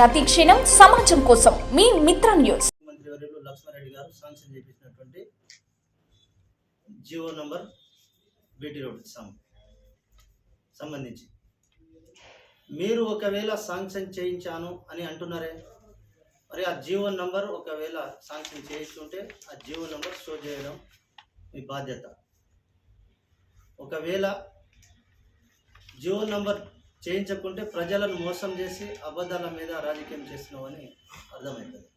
ప్రతి క్షణం సమాజం కోసం మీ మిత్ర న్యూస్. మంత్రి లక్ష్మారెడ్డి గారు శాంక్షన్ చేపించినటువంటి జియో నంబర్ బీటీ రోడ్ సంబంధించి. మీరు ఒకవేళ శాంక్షన్ చేయించాను అని అంటున్నారే? మరి ఆ జియో నంబర్ ఒకవేళ శాంక్షన్ చేయించుంటే ఆ జియో నంబర్ షో చేయడం మీ బాధ్యత. ఒకవేళ జియో నంబర్ చేయించకుంటే ప్రజలను మోసం చేసి అబద్ధాల మీద రాజకీయం చేస్తున్నామని అర్థమవుతుంది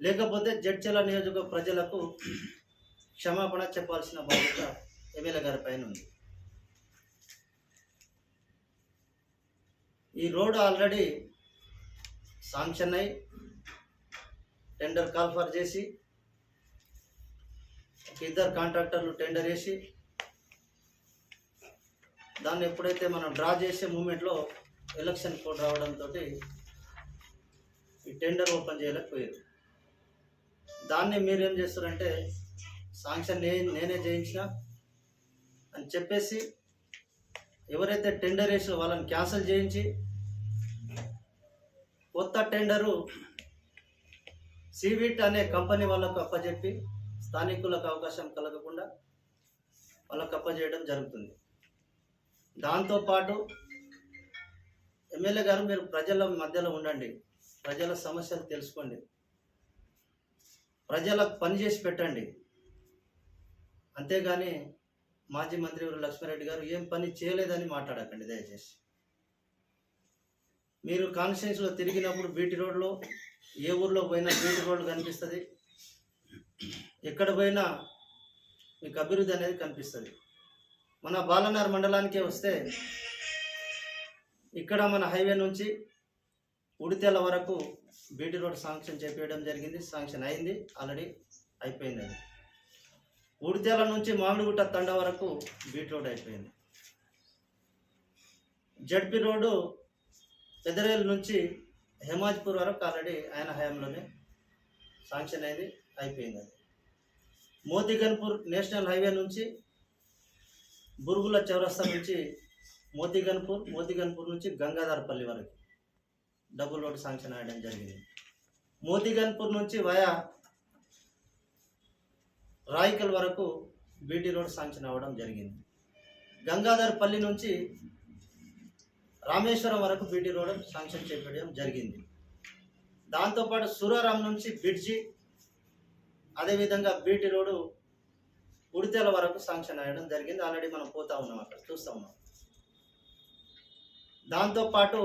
లేకపోతే జడ్చల నియోజక ప్రజలకు క్షమాపణ చెప్పాల్సిన బాధ్యత ఎమ్మెల్యే గారి పైన ఉంది. ఈ రోడ్ ఆల్రెడీ శాంక్షన్ అయి టెండర్ కాల్ఫర్ చేసి ఇద్దరు కాంట్రాక్టర్లు టెండర్ వేసి దాన్ని ఎప్పుడైతే మనం డ్రా చేసే మూమెంట్లో ఎలక్షన్ కోడ్ రావడంతో ఈ టెండర్ ఓపెన్ చేయలేకపోయారు. దాన్ని మీరేం చేస్తారంటే శాంక్షన్ నే నేనే చేయించిన అని చెప్పేసి ఎవరైతే టెండర్ వేసో వాళ్ళని క్యాన్సిల్ చేయించి కొత్త టెండరు సివిట్ అనే కంపెనీ వాళ్ళకు అప్పచెప్పి స్థానికులకు అవకాశం కలగకుండా వాళ్ళకు అప్పచేయడం జరుగుతుంది. దాంతోపాటు ఎమ్మెల్యే గారు మీరు ప్రజల మధ్యలో ఉండండి. ప్రజల సమస్యలు తెలుసుకోండి. ప్రజలకు పని చేసి పెట్టండి. అంతేగాని మాజీ మంత్రి ఎవరు లక్ష్మారెడ్డి గారు ఏం పని చేయలేదని మాట్లాడకండి దయచేసి. మీరు కాన్స్టిట్యూన్సీలో తిరిగినప్పుడు బీటీ రోడ్లో ఏ ఊర్లో పోయినా బీటీ రోడ్లు కనిపిస్తుంది. ఎక్కడ పోయినా మీకు అభివృద్ధి అనేది కనిపిస్తుంది. మన బాలనార్ మండలానికే వస్తే ఇక్కడ మన హైవే నుంచి ఉడితెల వరకు బీటీ రోడ్ శాంక్షన్ చేపించడం జరిగింది. శాంక్షన్ అయింది. ఆల్రెడీ అయిపోయింది అది. ఉడితెల నుంచి మామిడిగుట్ట తండ వరకు బీటీ రోడ్ అయిపోయింది. జడ్పీ రోడ్డు పెదరేలు నుంచి హెమాజ్పూర్ వరకు ఆల్రెడీ ఆయన హయాంలోనే శాంక్షన్ అయింది. అయిపోయింది అది. మోతిగన్పూర్ నేషనల్ హైవే నుంచి బురుగుల చౌరస్తా నుంచి మోతిగన్పూర్ మోతిగన్పూర్ నుంచి గంగాధరపల్లి వరకు డబుల్ రోడ్ శాంక్షన్ అయ్యడం జరిగింది. మోతిగన్పూర్ నుంచి వయా రాయికల్ వరకు బీటీ రోడ్ శాంక్షన్ అవ్వడం జరిగింది. గంగాధరపల్లి నుంచి రామేశ్వరం వరకు బీటీ రోడ్ శాంక్షన్ చేపట్టడం జరిగింది. దాంతోపాటు సూరారాం నుంచి బ్రిడ్జి అదేవిధంగా బీటీ రోడ్డు ఉడితెల వరకు శాంక్షన్ అయ్యడం జరిగింది. ఆల్రెడీ మనం పోతా ఉన్నాం అక్కడ చూస్తూ ఉన్నాం. దాంతోపాటు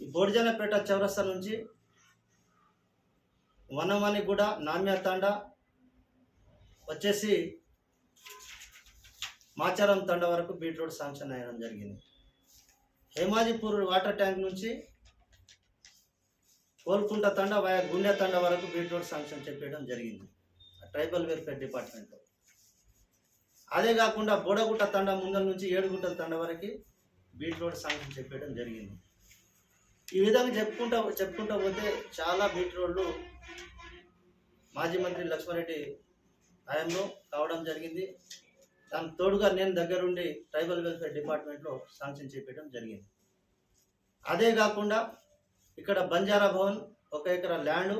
ఈ బొడిజనపేట చౌరస్తా నుంచి వనమణిగూడ నామ్యాతాండ వచ్చేసి మాచారం తండ వరకు బీట్ రోడ్ శాంక్షన్ అయ్యడం జరిగింది. హేమాజీపూర్ వాటర్ ట్యాంక్ నుంచి కోల్కుంట తండ వయా గుండె తండ వరకు బీట్ రోడ్ శాంక్షన్ చెప్పడం జరిగింది. ట్రైబల్ వెల్ఫేర్ డిపార్ట్మెంట్లో అదే కాకుండా బోడగుట్ట తండ ముందల నుంచి ఏడుగుట్ట తండ వరకు బీట్ రోడ్ సాంక్షన్ చెప్పడం జరిగింది. ఈ విధంగా చెప్పుకుంటా చెప్పుకుంటా పోతే చాలా బీట్ రోడ్లు మాజీ మంత్రి లక్ష్మారెడ్డి హయాంలో కావడం జరిగింది. దానికి తోడుగా నేను దగ్గరుండి ట్రైబల్ వెల్ఫేర్ డిపార్ట్మెంట్లో శాంక్షన్ చేపేయడం జరిగింది. అదే కాకుండా ఇక్కడ బంజారా భవన్ ఒక ఎకరా ల్యాండ్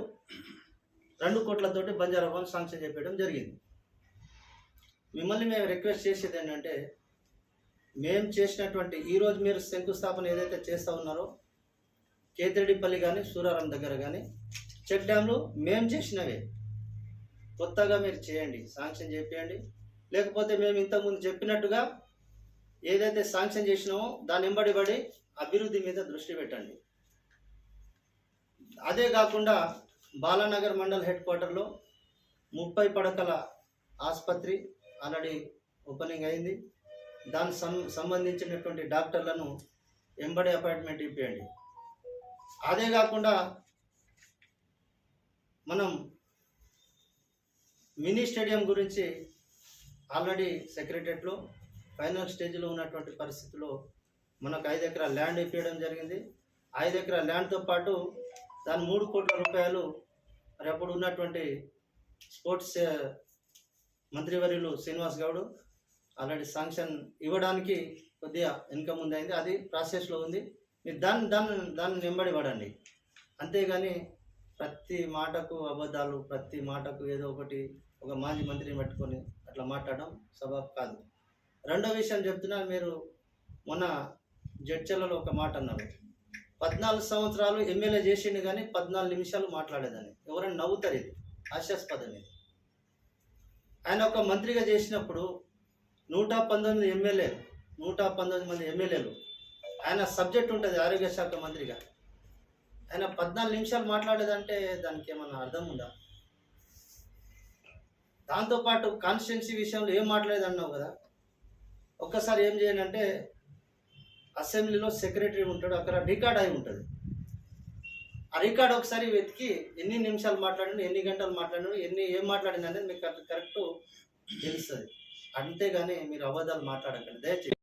రెండు కోట్లతోటి బంజారా భవన్ శాంక్షన్ చేపించడం జరిగింది. మిమ్మల్ని మేము రిక్వెస్ట్ చేసేది ఏంటంటే మేము చేసినటువంటి ఈరోజు మీరు శంకుస్థాపన ఏదైతే చేస్తూ ఉన్నారో కేతిరెడ్డిపల్లి కానీ సూరారం దగ్గర కానీ చెక్ డ్యామ్లు మేము చేసినవే. కొత్తగా మీరు చేయండి శాంక్షన్ చేయండి లేకపోతే మేము ఇంతకుముందు చెప్పినట్టుగా ఏదైతే శాంక్షన్ చేసినామో దాని వెంబడిబడి అభివృద్ధి మీద దృష్టి పెట్టండి. అదే కాకుండా బాలానగర్ మండల్ హెడ్ క్వార్టర్లో ముప్పై పడకల ఆసుపత్రి ఆల్రెడీ ఓపెనింగ్ అయింది. దానికి సం సంబంధించినటువంటి డాక్టర్లను ఎంబడి అపాయింట్మెంట్ ఇప్పియండి. అదే కాకుండా మనం మినీ స్టేడియం గురించి ఆల్రెడీ సెక్రటరియట్లో ఫైనల్ స్టేజ్లో ఉన్నటువంటి పరిస్థితిలో మనకు ఐదు ఎకరాల ల్యాండ్ ఇప్పించడం జరిగింది. ఐదు ఎకరాల ల్యాండ్తో పాటు దాని మూడు కోట్ల రూపాయలు మరి అప్పుడు ఉన్నటువంటి స్పోర్ట్స్ మంత్రివర్యులు శ్రీనివాస్ గౌడ్ ఆల్రెడీ శాంక్షన్ ఇవ్వడానికి కొద్దిగా వెనుక ముందు అయింది అది ప్రాసెస్లో ఉంది. మీరు దాన్ని దాన్ని దాన్ని వెంబడి పడండి. అంతేగాని ప్రతి మాటకు అబద్ధాలు ప్రతి మాటకు ఏదో ఒకటి ఒక మాజీ మంత్రిని పట్టుకొని అట్లా మాట్లాడడం సబబ్ కాదు. రెండో విషయం చెప్తున్నా మీరు మొన్న జడ్చర్లలో ఒక మాట అన్నారు. పద్నాలుగు సంవత్సరాలు ఎమ్మెల్యే చేసిండు కానీ పద్నాలుగు నిమిషాలు మాట్లాడేదని ఎవరైనా నవ్వుతారు ఇది. హాస్యాస్పదం ఇది ఆయన ఒక మంత్రిగా చేసినప్పుడు నూట పంతొమ్మిది ఎమ్మెల్యేలు నూట పంతొమ్మిది మంది ఎమ్మెల్యేలు ఆయన సబ్జెక్ట్ ఉంటుంది ఆరోగ్య శాఖ మంత్రిగా. ఆయన పద్నాలుగు నిమిషాలు మాట్లాడేదంటే దానికి ఏమన్నా అర్థం ఉందా? దాంతోపాటు కాన్స్టిట్యున్సీ విషయంలో ఏం మాట్లాడేదన్నావు కదా? ఒక్కసారి ఏం చేయండి అంటే అసెంబ్లీలో సెక్రటరీ ఉంటాడు అక్కడ రికార్డ్ అయి ఉంటుంది. ఆ రికార్డ్ ఒకసారి వెతికి ఎన్ని నిమిషాలు మాట్లాడిన ఎన్ని గంటలు మాట్లాడిన ఎన్ని ఏం మాట్లాడినా అనేది మీకు కరెక్ట్ తెలుస్తుంది. అంతేగాని మీరు అబద్ధాలు మాట్లాడకండి. దయచేసి